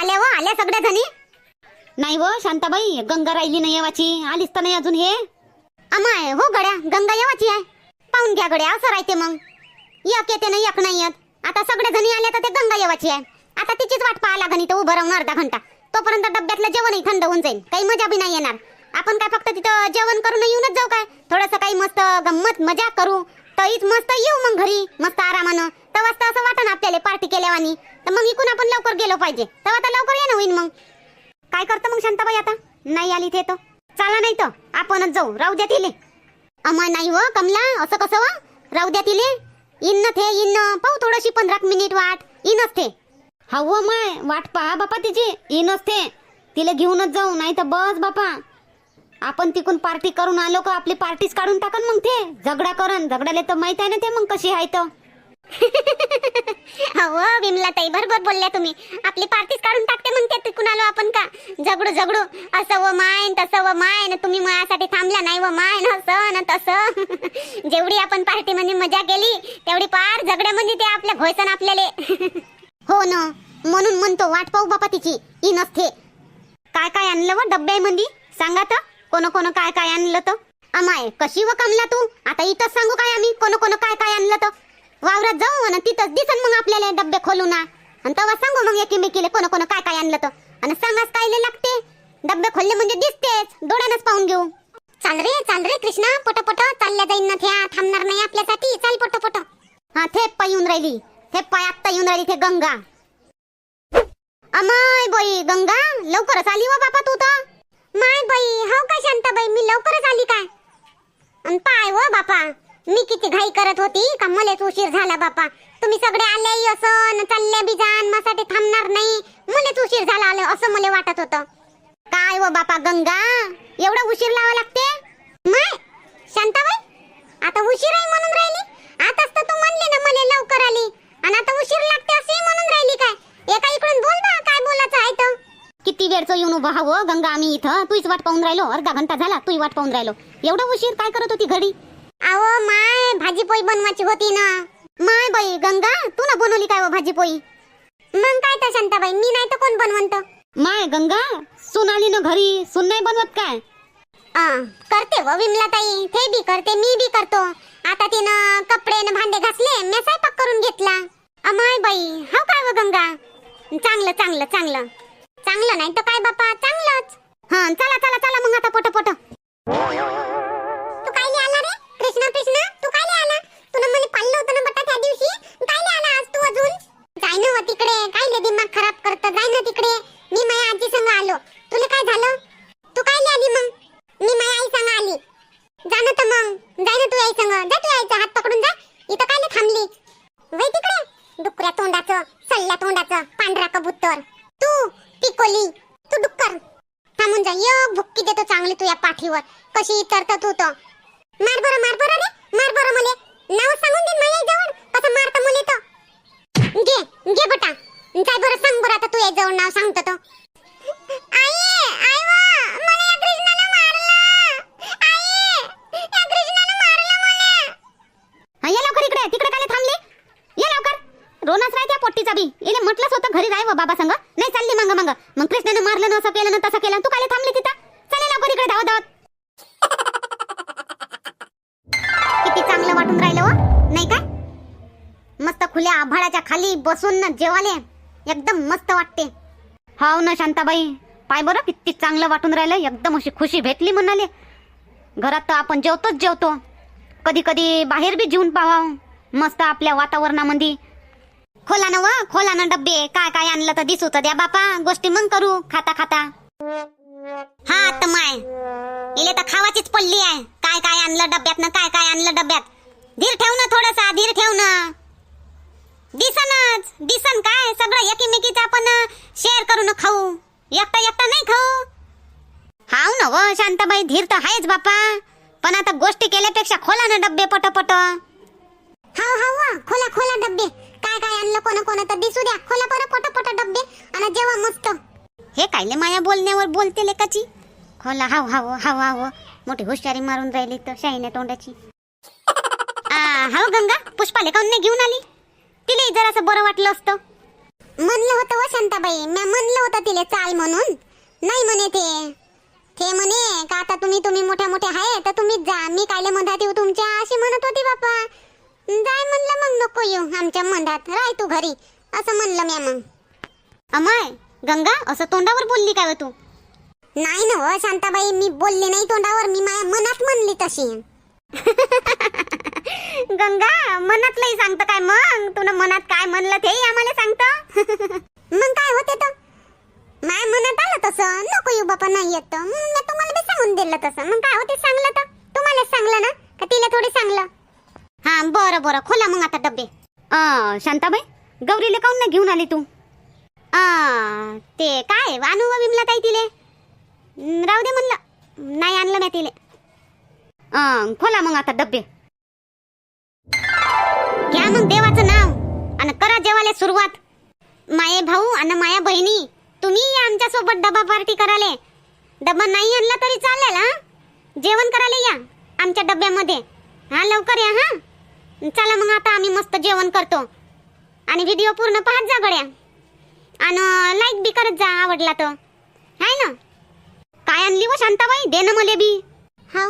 आल्या व आल्या सगळ्या जणी नाही व शांताबाई गंगा राहिली नाही येवाची. आलीच तर नाही अजून हे. अमाय हो गड्या गंगा येवाची आहे. पाहून घ्या गड्या असं राहते मग. एक येते ना एक नाही येत. आता सगळ्या जणी आल्या तर ते गंगा येवाची आहे. आता तिचीच वाट पाहा घणी तर उभं राहून अर्धा घंटा. तोपर्यंत डब्यातलं जेवणही थंड होऊन जाईल. काही मजा बी नाही येणार. आपण काय फक्त तिथं जेवण करून येऊनच जाऊ काय? थोडंसं काही मस्त गंमत मजा करू. तरीच मस्त येऊ मग घरी. मस्त आरामानं. तर तर असं वाटण आपल्याला पार्टी केल्यावानी. तर मग इकून आपण लवकर गेलो पाहिजे. तेव्हा तर लवकर येणं होईन मग. काय करतं मग शांताबाई आता? नाही आली ते तर. चला नाही तर. आपणच जाऊ. राहू द्या तिले. अमा नाही व कमला. असं कसं व राहू द्या तिले. इन थे इन पाहू थोडीशी पंधरा मिनिट वाट. इनच थे. हव हो माय वाट पहा बापा तिची. इनच थे. तिला घेऊनच जाऊ नाही तर बस बापा. आपण तिकून पार्टी करून आलो का आपली पार्टीच काढून टाकन मग ते. झगडा करन झगडाले तर माहीत आहे ना ते मग कशी आहे तर. हो विमला ताई बरोबर बोलल्या तुम्ही. आपली पार्टीच काढून टाकते म्हणते तिकून आलो आपण का? झगडू झगडू. असं व माय तसं व माय न तुम्ही माझ्यासाठी थांबला नाही व माय असं न तसं. जेवढी आपण पार्टी मध्ये मजा केली तेवढी पार झगड्यामध्ये ते आपल्या घोयसन आपल्याले. हो ना म्हणून म्हणतो वाट पाहू बापा तिची. ही नसते. काय काय आणलं व डब्यामध्ये? सांगा तर. कोण कोण काय काय आणलं तर? अमाय कशी व कमला तू? आता इथंच सांगू काय आम्ही? कोण कोण काय काय आणलं तर? वावरात जाऊ आणि तिथंच दिसन मग आपल्याला डब्बे खोलू ना आणि तेव्हा सांगू मग एकीमेकीले कोण कोण काय काय आणलं तर. आणि सांगाच कायले लागते? डब्बे खोलले म्हणजे दिसतेच. डोळ्यानच पाहून घेऊ. चाल रे चाल रे कृष्णा. पोट पोट चालल्या जाईन ना त्या. थांबणार नाही आपल्यासाठी. चाल पोट पोट हा थेप पाय येऊन राहिली. थेप पाय आत्ता येऊन राहिली थे गंगा. अमाय बाई गंगा लवकरच आली वा बापा तू तर. माय बाई हाव का शांताबाई? मी लवकरच आली काय? आणि पाय व बापा. मी किती घाई करत होती का मलेच उशीर झाला बापा. तुम्ही सगळे आले असं चालले बी जाण थांबणार नाही. मलेच उशीर झाला आले असं मला वाटत होतं. काय व बापा गंगा? एवढा उशीर लावा लागते? माय शांताबाई आता उशीर आहे म्हणून राहिली? आताच तर तू म्हणली ना मले लवकर आली. आणि आता उशीर लागते असे म्हणून राहिली काय? एका इकडून बोल बा काय बोलायचं आहे तर. किती वेळचं येऊन उभा हवं गंगा आम्ही इथं? तूच वाट पाहून राहिलो अर्धा घंटा झाला तूही वाट पाहून राहिलो. एवढा उशीर काय करत होती घडी? अहो माय भाजी पोळी बनवायची होती ना. माय बाई गंगा तू ना बनवली काय व भाजी पोळी मग काय तर शांताबाई मी नाही तर कोण बनवंत? माय गंगा सून आली ना घरी सून नाही बनवत काय? करते व विमला ताई ते बी करते मी बी करतो. आता तिनं कपडे न भांडे घासले मी स्वयंपाक करून घेतला. अमाय बाई हो काय व गंगा? चांगलं चांगलं चांगलं. चांगलं नाही तर काय बापा चांगलंच. हा चला चला चला मग आता पोट पोट. कृष्णा कृष्णा तू काय आला? तुला मला पाळलं होतं ना बटा त्या दिवशी? काय आला आज तू अजून? जाय ना हो तिकडे. काय ले दिमाग खराब करत? जाय ना तिकडे. मी माझ्या आजी संग आलो. तुला काय झालं? तू काय आली मग? मी माझ्या आई संग आली. जा ना तर मग. जाय ना तू आई संग. जा तू आईचा हात पकडून जा. इथं काय थांबली? वय तिकडे. डुकऱ्या तोंडाचं सल्ल्या तोंडाचं पांढरा कबूतर. तू पिकोली तू डुक्कर. थांबून जा. य भुक्की देतो चांगली तुझ्या पाठीवर. कशी इतरत तू तो मार बरं मार बरं रे मार बरं मले. नाव सांगून दे माझ्या जवळ कसं मारत मुले तो. घे घे बटा. काय बरं सांग बरं आता तू या जवळ नाव सांगतो तो. आई आई वा मला या कृष्णानं मारलं. आई या कृष्णानं मारलं मला. लवकर इकडे तिकडे काय थांबले. ये लवकर. रोनाच राहत्या पोट्टीचा बी. इले म्हटलंच होतं घरी जाय व बाबा संग. नाही चालली मग मग. मग कृष्णानं मारलं ना असं केलं ना तसं केलं. तू काय थांबली तिथं? चले लवकर इकडे धावत धावत. चांगलं वाटून राहिलं हो. नाही काय? मस्त खुल्या आभाळाच्या खाली बसून ना जेवाले. एकदम मस्त वाटते. हाव ना शांताबाई. पाय बरं किती चांगलं वाटून राहिलं. एकदम अशी खुशी भेटली म्हणाले. घरात तर आपण जेवतोच जेवतो. कधी कधी बाहेर बी जेवून पाहा मस्त आपल्या वातावरणामध्ये खोला ना व खोला ना डब्बे. काय काय आणलं तर दिसू तर द्या बापा. गोष्टी मग करू. खाता खाता. हा तर माय. इले तर खावाचीच पडली आहे. काय काय आणलं डब्यात ना काय काय आणलं डब्यात? धीर ठेव ना थोडासा धीर ठेव ना दिसनच दिसन काय सगळं एकीमेकीच आपण शेअर करून खाऊ. एकटा एकटा नाही खाऊ. हाव ना व शांताबाई धीर तर आहेच बापा पण आता गोष्टी केल्यापेक्षा खोला ना डब्बे पटपट. हाव हाव खोला खोला डब्बे. काय काय आणलं कोण कोण तर दिसू द्या. खोला बरं पटपट डब्बे. आणि जेव्हा मस्त. हे कायले माया बोलण्यावर बोलते लेकाची खोला हाव हाव हाव हाव मोठी हुशारी मारून राहिली तर शाईने तोंडाची. हाव गंगा पुष्पाले काऊन नाही घेऊन आली? तिला जरासं बरं वाटलं असतं. म्हणलं होतं व शांताबाई. मी म्हणलं होतं तिले चाल म्हणून. नाही म्हणे ते. ते म्हणे का आता तुम्ही तुम्ही मोठ्या मोठ्या आहे तर तुम्हीच जा. मी कायले मंदात येऊ तुमच्या? अशी म्हणत होती बापा. जाय म्हणलं मग नको येऊ आमच्या मंदात राय तू घरी. असं म्हणलं मी मग. अमाय गंगा असं तोंडावर बोलली काय तू? नाही ना हो शांताबाई मी बोलले नाही तोंडावर. मी माझ्या मनात म्हणली तशी. गंगा मनातलंही सांगतं काय मग? तुला मनात काय म्हणलं ते आम्हाला सांगतं? मग काय होते तर? माय मनात आलं तसं. नको येऊ बापा नाही येत. मग मी तुम्हाला बी सांगून दिलं तसं. मग काय होते सांगलं तर? तुम्हालाच सांगलं ना? का तिला थोडी सांगलं? हा बरं बरं. खोला मग आता डब्बे. शांताबाई गौरीला काऊन नाही घेऊन आली तू? आ, ते काय वानू व विमला ताई तिले? राहू दे म्हणलं. नाही आणलं ना तिले. अं, खोला मग आता डब्बे. करा सुरुवात. माये भाऊ आणि माया बहिणी तुम्ही या आमच्यासोबत डबा पार्टी कराले. डबा नाही आणला तरी चालेल हा? जेवण करायला या आमच्या डब्यामध्ये. हा लवकर या हा? चला मग आता आम्ही मस्त जेवण करतो. आणि व्हिडिओ पूर्ण पाहत जा गड्या. आणि लाईक बी करत जा आवडला तर. हाय ना? काय आणली व शांताबाई? दे ना मले बी. हा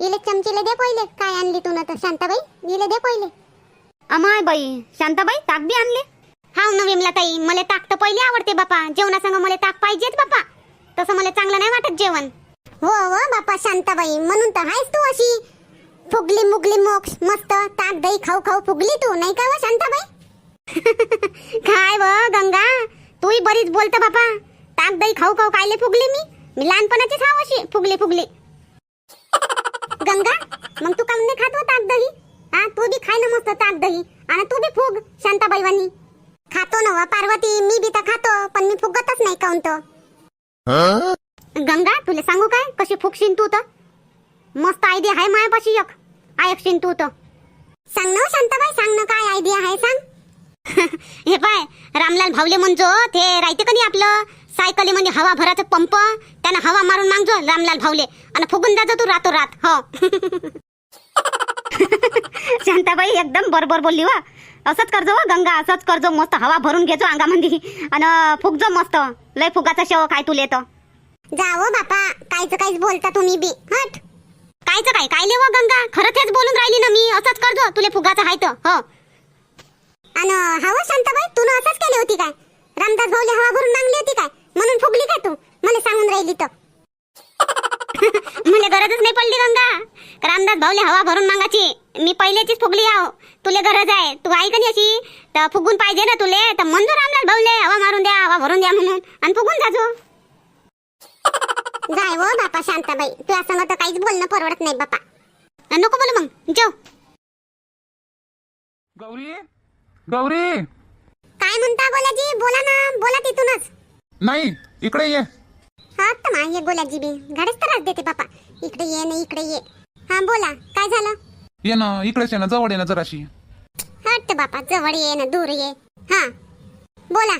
इले चमचीले दे पहिले. काय आणली तू ना तर? शांताबाई इले दे पहिले. अमाय बाई शांताबाई ताक बी आणले. हाव ना विमला ताई मला ताक तर पहिले आवडते बापा. जेवणासंग मला ताक पाहिजेच बापा. तसं मला चांगलं नाही वाटत जेवण. हो हो बापा शांताबाई म्हणून तर आहेस तू अशी. फुगली मुगली मोक्ष मस्त ताक दही खाऊ खाऊ फुगली तू नाही का व शांताबाई? काय व गंगा? तूही बरीच बोलत बापा. ताक दही खाऊ खाऊ कायले फुगली मी? मी लहानपणाचीच हाव अशी फुगली फुगली. गंगा मग तू काऊन नाही खात हो ताक दही? हा तू बी खाय ना मस्त ताक दही. आणि तू बी फुग शांता बैवानी खातो ना पार्वती मी बी तर खातो पण मी फुगतच नाही काऊन तो गंगा तुला सांगू काय? कशी फुगशील तू तर. मस्त आयडिया आहे मायापाशी एक. ऐकशील तू तर. सांग ना शांताबाई सांग ना काय आयडिया आहे सांग. हे पाय रामलाल भावले म्हणजो ते राहते कधी आपलं? सायकली म्हणजे हवा भराचं पंप त्यानं हवा मारून मागजो रामलाल भावले आणि फुगून जाजो तू रातो रात हो. शांताबाई एकदम बरोबर बोलली वा. असंच करजो व गंगा असंच करजो. मस्त हवा भरून घेजो अंगामध्ये आणि फुगजो मस्त. लय फुगाचा शेव काय तुले तर जावो बापा कायच काहीच बोलता तुम्ही बी. हट. कायच काय? काय लेव गंगा? खरं तेच बोलून राहिली ना मी. असंच करजो. तुले फुगाचं हाय तर. हो. अन हवा शांताबाई तू असंच केली होती काय? रामदास भाऊले हवा भरून मागली होती काय? म्हणून फुगली काय तू? मला सांगून राहिली तर. मला गरजच नाही पडली गंगा. रामदास भाऊले हवा भरून मागाची. मी पहिल्याचीच फुगली आहो. तुले गरज आहे. तू ऐक नाही अशी. तर फुगून पाहिजे ना तुले. तर म्हणजो रामदास भाऊले हवा मारून द्या हवा भरून द्या म्हणून. आणि फुगून जाजो जाय वो बापा शांताबाई. तुझ्या संग तर काहीच बोलणं परवडत नाही बापा. नको बोलू मग. जेव गौरी? गौरी? काय म्हणता गोल्याजी? बोला ना. बोला तिथूनच. नाही इकडे ये. हा तर मा ये गोल्याजी बी. घरच त्रास देते बापा. इकडे ये ना इकडे ये. हा बोला काय झालं? ये ना इकडेच ये ना जवळ ये ना जराशी. हट बापा जवळ ये ना दूर ये. हा बोला.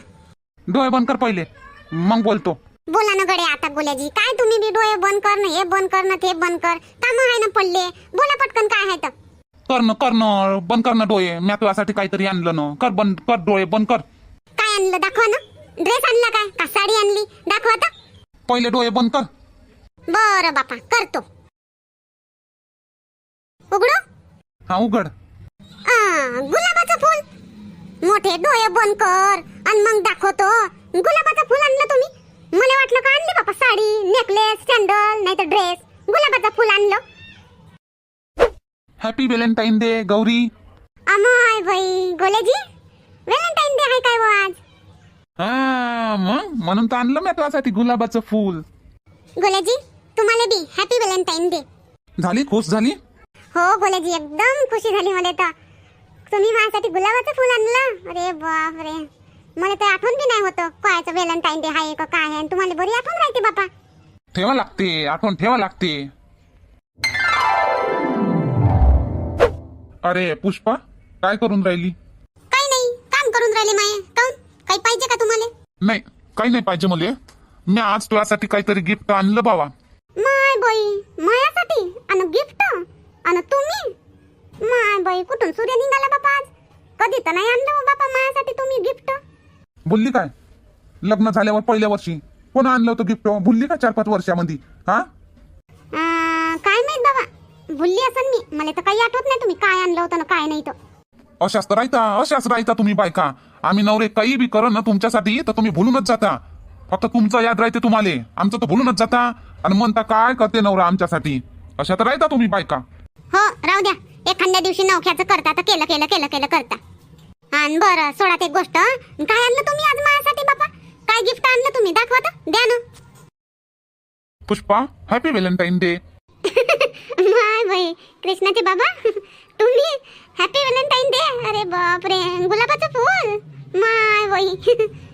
डोळे बंद कर पहिले. मग बोलतो. बोला ना गडे आता गोल्याजी. काय तुम्ही बी डोळे बंद कर ना हे बंद कर ना ते बंद कर. काम आहे ना पडले. बोला पटकन काय आहे तर. कर ना कर ना बंद कर ना डोळे. मी तुझ्यासाठी काहीतरी आणलं ना. कर बंद कर डोळे बंद कर. काय आणलं? दाखवा ना. ड्रेस आणला काय? का साडी आणली? दाखवा आता. पहिले डोळे बंद कर. बरं बापा करतो. उघडू? हा उघड. आ, गुलाबाचं फुल. मोठे डोळे बंद कर आणि मग दाखवतो. गुलाबाचं फुल आणलं तुम्ही? मला वाटलं का आणली बापा साडी नेकलेस सँडल नाही तर ड्रेस गुलाबाचं फुल आणलं. Happy Valentine day Gauri. अमाय बाई गोलेजी. व्हॅलेंटाईन डे आहे काय वो आज? हा मग? म्हणून तर आणलं मी तुझ्यासाठी गुलाबाचं फूल. गोलेजी तुम्हाला बी. हॅपी व्हॅलेंटाईन डे झाली? खुश झाली? हो गोलेजी एकदम खुशी झाली मला तर. तुम्ही माझ्यासाठी गुलाबाचं फुल आणलं? अरे बाप रे. मला तर आठवण बी नाही होतं. कायचं व्हॅलेंटाईन डे आहे का काय आहे आणि तुम्हाला बरी आठवण राहते बापा. ठेवा लागते. आठवण ठेवा लागते. अरे पुष्पा काय करून राहिली? काही नाही. काम करून राहिले माये. काऊन काही पाहिजे का तुम्हाला? नाही काही नाही पाहिजे मला. मी आज तुझ्यासाठी काहीतरी गिफ्ट आणलं बाबा. माय बाई मायासाठी? आणि गिफ्ट? आणि तुम्ही? माय बाई कुठून सूर्य निघाला बापा आज? कधी तर नाही आणलं हो बापा मायासाठी तुम्ही गिफ्ट? बोलली काय? लग्न झाल्यावर पहिल्या वर्षी. कोण आणलं होतं गिफ्ट? भुलली का चार पाच वर्षामध्ये? हा? अं, काय माहीत बाबा? भुलली असन मी. मला तर काही आठवत नाही तुम्ही काय आणलं होतं ना काय नाही तर. अशाच तर राहता अशाच राहता तुम्ही बायका. आम्ही नवरे काही बी करा ना तुमच्यासाठी तर तुम्ही भुलूनच जाता. फक्त तुमचं याद राहते तुम्हाला. आमचं तर भुलूनच जाता. आणि म्हणता काय करते नवरा आमच्यासाठी? अशा तर राहता तुम्ही बायका? हो राहू द्या. एखाद्या दिवशी नवख्याचं करता तर केलं केलं केलं केलं करता. आणि बरं सोळात एक गोष्ट काय आणलं तुम्ही आज माझ्यासाठी बाबा काय गिफ्ट आणलं तुम्ही? दाखवा तर. द्या ना. पुष्पा हॅपी व्हॅलेंटाईन डे माय बाई कृष्णाचे बाबा तुम्ही हॅपी व्हॅलेंटाईन डे अरे बापरे गुलाबाचं फूल. माय बाई.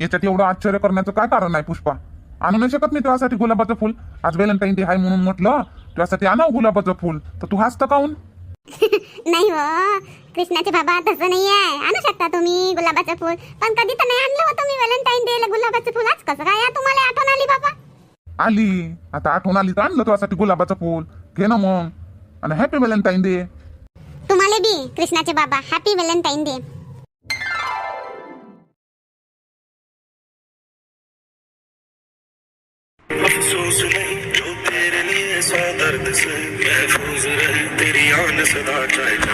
याच्यात एवढं आश्चर्य करण्याचं काय कारण आहे पुष्पा? आणू नाही शकत मी तुझ्यासाठी गुलाबाचं फुल. आज व्हॅलेंटाईन डे आहे म्हणून म्हटलं तुझ्यासाठी आणावं गुलाबाचं फुल. तर तू हसतं काऊन? नाही हो कृष्णाचे बाबा तसं नाही आहे आणू शकता तुम्ही गुलाबाचं फूल. पण कधी तर नाही आणलं हो तुम्ही व्हॅलेंटाईन डे गुलाबाचं फुल. आज कसं काय तुम्हाला आठवण आली बाबा? आली. आता आठवण आली तर आणलं तुझ्यासाठी गुलाबाचं फुल. घे ना मग. आणि हॅपी व्हॅलेंटाईन डे तुम्हाला बी कृष्णाचे बाबा हॅपी व्हॅलेंटाईन डे अफसोस नहीं जो तेरे लिए सौ दर्द से महफूज रहे तेरी आन सदा चाहे